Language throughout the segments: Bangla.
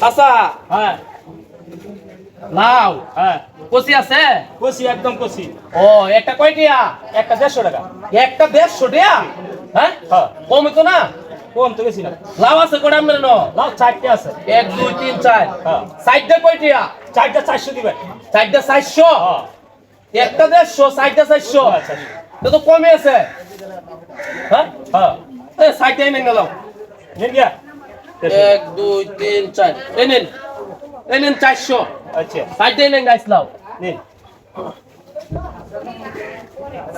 চাচা হ্যাঁ। লাউ হ্যাঁ। কচি আছে? কষি একদম কষি ও একটা কয়টিয়া? একটা দেড়শো টাকা। একটা দেড়শো টিয়া হ্যাঁ। কমে তো না? কম তো বেশি না। লাউ আছে কটা মেরে ন চারটে আছে। এক দুই তিন চার। হ্যাঁ। সাইডটা কয়টিয়া? চারটা চারশো দিবে। চারটা চারশো? একটা দেড়শো চারটা চারশো? আচ্ছা তো কমে আছে। হ্যাঁ? হ্যাঁ। গিয়া এক দুই তিন চার। এই নেন। এই নেন চারশো। আচ্ছা। সাইডটাই নেন গাইস লাউ নিন।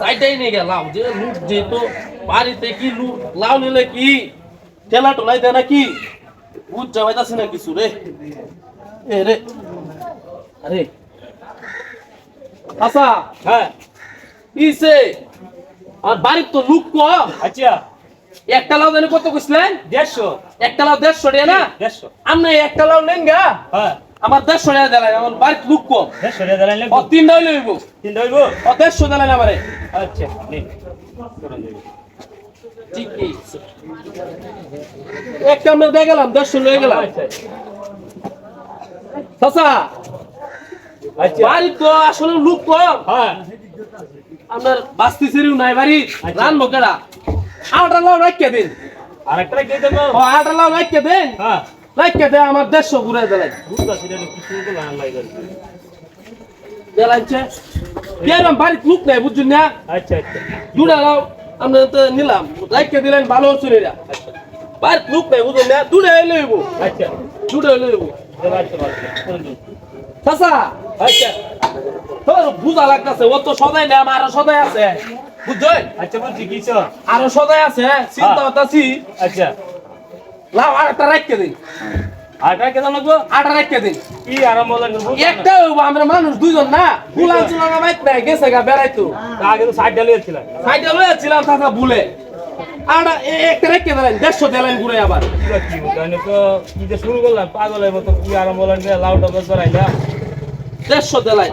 সাইডটাই নিয়ে গেলাম যে লুট যেহেতু বাড়িতে কি লুট লাউ নিলে কি? ঠেলা টোলাই দেয় না কি বুঝ যাবাইতাছে না কিছু রে? এ রে। আরে। আচ্ছা। হ্যাঁ। ইসে। আর বাড়ির তো লুক কম আচ্ছা। একটা লাউ জানি কত কইছিলেন? দেড়শো। একটা লাউ দেড়শো টাকা না? দেড়শো। আপনি একটা লাউ নেন গা? হ্যাঁ। আমার দেড়শো টাকা দিলেন আমার বাড়ির লুক কম। দেড়শো টাকা দিলেন ও তিনটা হইলে হইব তিনটা হইব ও দেড়শো দিলেন আমারে। আচ্ছা নিন ঠিক আছে। একটা আমরা দিয়ে গেলাম দেড়শো লয়ে গেলাম। আচ্ছা। চাচা আচ্ছা। বাড়ি তো আসলে লুক কম। হ্যাঁ। আপনার বাস্তি সিরিও নাই বাড়ি আচ্ছা। রানবো কেডা? আটা লাউ রাখিয়ে দিন। আরেকটা দিয়ে দেবো ও আটা লাউ রাখিয়ে দিন। হ্যাঁ। রাখিয়ে আমার দেড়শো ঘুরে লুক নাই বুঝছেন না? আচ্ছা আচ্ছা। দুটা লাউ আমরা তো নিলাম। রাখিয়ে দিলেন ভালো চুরিরা বাড়িতে লুক নাই বুঝছেন না? দুটা হইলে হইব। আচ্ছা। দুটা হইলে হইব। আচ্ছা। চাচা আচ্ছা। তোর বুঝা লাগতেছে ও তো সদাই না আমার আরও সদাই আছে। আচ্ছা বলছি কিছ আরও সদাই আছে চিন্তা করতেছি। আচ্ছা। লাউ আটটা রাখিয়ে দিন আটা কেন লাগবো? আটা রাখিয়ে দিন কি আরাম বলেন একটা হইবো, আমরা মানুষ দুইজন না? গুলাম চুলাম বাইক নাই গেছে গা বেড়াইতো। আগে তো ছিলাম। ভুলে। একটা রেখে দিলেন দেড়শো দিলেন ঘুরে আবার। কি বলতো আমি তো কি যে শুরু করলাম পাগলের মতো কি আরাম বলেন লাউটা বেশ দেড়শো দিলেন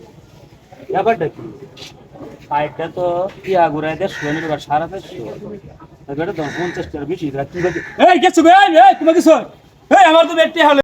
ব্যাপারটা কি? পাইপটা তো ইয়া ঘুরাই দেড়শো নিল সারা দেড়শো বেটা তো পঞ্চাশ টাকার বেশি কি এই, গেছো এই তোমার কিছু এই, আমার তো ব্যক্তি হলে।